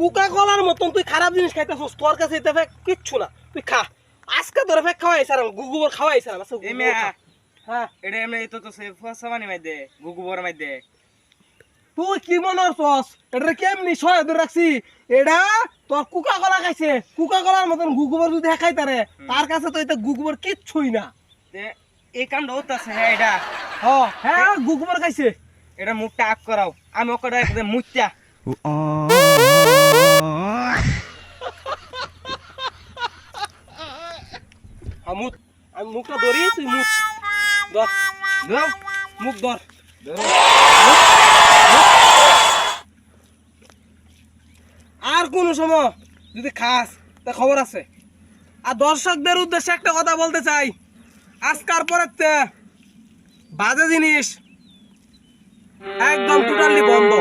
কুকা কলার মতন তুই খারাপ জিনিস খাইতেছস তোর কাছে এটা ফেক কিচ্ছু না। তুই খা। আজকে তোর ফেক খাওয়াই সারাম গুগুবর খাওয়াই সারাম আচ্ছা এই গুগুবর হ্যাঁ। এটা এমনি তো তো সে ফসা মানে মাইদে গুগু বড় মাইদে তুই কি মনে করছস এটা কেমনি সহায় ধরে রাখছি? এটা তোর কুকা কলা খাইছে। কুকা কলার মতন গুগুবর যদি খাই তারে তার কাছে তো এটা গুগুবর কিচ্ছুই না। তে এই কামটা হতাছে হ্যাঁ এটা। হ হ্যাঁ গুগুবর খাইছে। এটা মুখটা আক করাও। আমি ওকে একদম মুখ মুখটা ধরি তুই মুখ ধর। দাও মুখ ধর। আর কোন সময় যদি খাস, তা খবর আছে। আর দর্শকদের উদ্দেশ্যে একটা কথা বলতে চাই। আজকার পরের বাজে জিনিস একদম টোটালি বন্ধ।